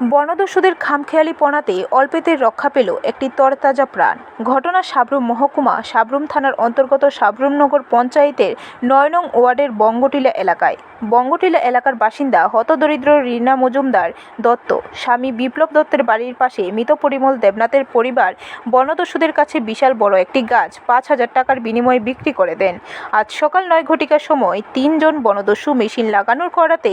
বনদস্যুদের খামখেয়ালি পনাতে অল্পেতে রক্ষা পেল একটি তরতাজা প্রাণ। ঘটনা সাবরুম মহকুমা সাবরুম থানার অন্তর্গত সাবরুমনগর পঞ্চায়েতের নয় নং ওয়ার্ডের বঙ্গটিলা এলাকায়। বঙ্গটিলা এলাকার বাসিন্দা হতদরিদ্র রীনা মজুমদার দত্ত, স্বামী বিপ্লব দত্তের বাড়ির পাশে মৃত পরিমল দেবনাথের পরিবার বনদস্যুদের কাছে বিশাল বড় একটি গাছ পাঁচ হাজার টাকার বিনিময়ে বিক্রি করে দেন। আজ সকাল নয় ঘটিকার সময় তিনজন বনদস্যু মেশিন লাগানোর করাতে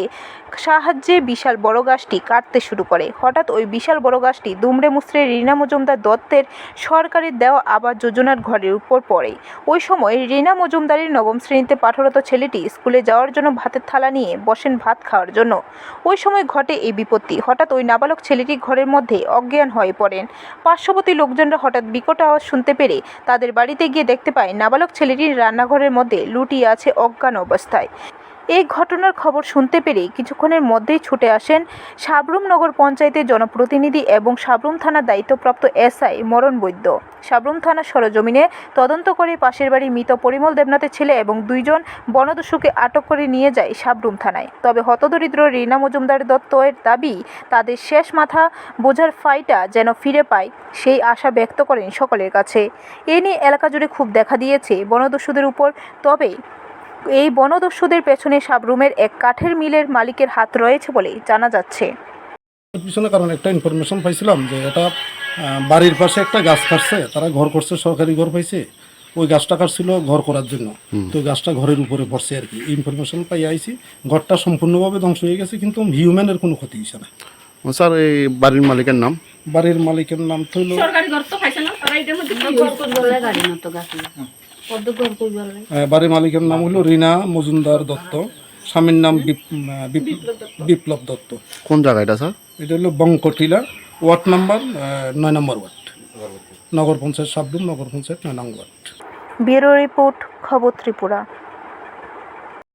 সাহায্যে বিশাল বড় গাছটি কাটতে শুরু করে। হঠাৎ ওই বিশাল বড় গাছটি দুমড়ে মুচড়ে রীনা মজুমদার দত্তের সরকারের দেওয়া আবাস যোজনার ঘরের উপর পড়ে। ওই সময় রীনা মজুমদারের নবম শ্রেণীতে পাঠরত ছেলেটি স্কুলে যাওয়ার জন্য ভাতের থালা নিয়ে বসেন ভাত খাওয়ার জন্য। ওই সময় ঘটে এই বিপত্তি। হঠাৎ ওই নাবালক ছেলেটি ঘরের মধ্যে অজ্ঞান হয়ে পড়েন। পার্শ্ববর্তী লোকজনরা হঠাৎ বিকট আওয়াজ শুনতে পেরে তাদের বাড়িতে গিয়ে দেখতে পায়, নাবালক ছেলেটির রান্নাঘরের মধ্যে লুটিয়ে আছে অজ্ঞান অবস্থায়। এই ঘটনার খবর শুনতে পেরে কিছুক্ষণের মধ্যেই ছুটে আসেন সাবরুম নগর পঞ্চায়েতের জনপ্রতিনিধি এবং সাবরুম থানার দায়িত্বপ্রাপ্ত এসআই মরণ বৈদ্য। সাবরুম থানা সরজমিনে তদন্ত করে পাশের বাড়ি মৃত পরিমল দেবনাথের ছেলে এবং দুইজন বনদস্যুকে আটক করে নিয়ে যায় সাবরুম থানায়। তবে হতদরিদ্র রীনা মজুমদার দত্তের দাবি, তাদের শেষ মাথা বোঝার ফাইটা যেন ফিরে পায় সেই আশা ব্যক্ত করেন সকলের কাছে। এ নিয়ে এলাকা জুড়ে খুব দেখা দিয়েছে বনদস্যুদের উপর। তবে এই বনদস্যুদের পেছনে সাবরুমের এক কাঠের মিলের মালিকের হাত রয়েছে বলে জানা যাচ্ছে। পিছনে কারণ একটা ইনফরমেশন পাইছিলাম যে এটা বাড়ির পাশে একটা গাছ কাটছে তারা ঘর করছে সরকারি ঘর পাইছে। ওই গাছটা কাটছিল ঘর করার জন্য। তো গাছটা ঘরের উপরে পড়ছে আর কি। ইনফরমেশন পাই আইছি। ঘরটা সম্পূর্ণভাবে ধ্বংস হয়ে গেছে কিন্তু হিউম্যানের কোনো ক্ষতি হয়েছে না। স্যার এই বাড়ির মালিকের নাম? বাড়ির মালিকের নাম তো হলো সরকারি ঘর তো খাইছে না তারা এটার মধ্যে বাড়ির মালিকের নাম হলো রিনা মজুমদার দত্ত। স্বামীর নাম বিপ- বিপ্লব দত্ত। কোন জায়গা এটা স্যার? এটা হলো বঙ্কটিলা ওয়ার্ড নাম্বার নয় নম্বর ওয়ার্ড। নগর পঞ্চায়েত সাবরুম নগর পঞ্চায়েত নয় নম্বর ওয়ার্ড। ব্যুরো রিপোর্ট খবর ত্রিপুরা।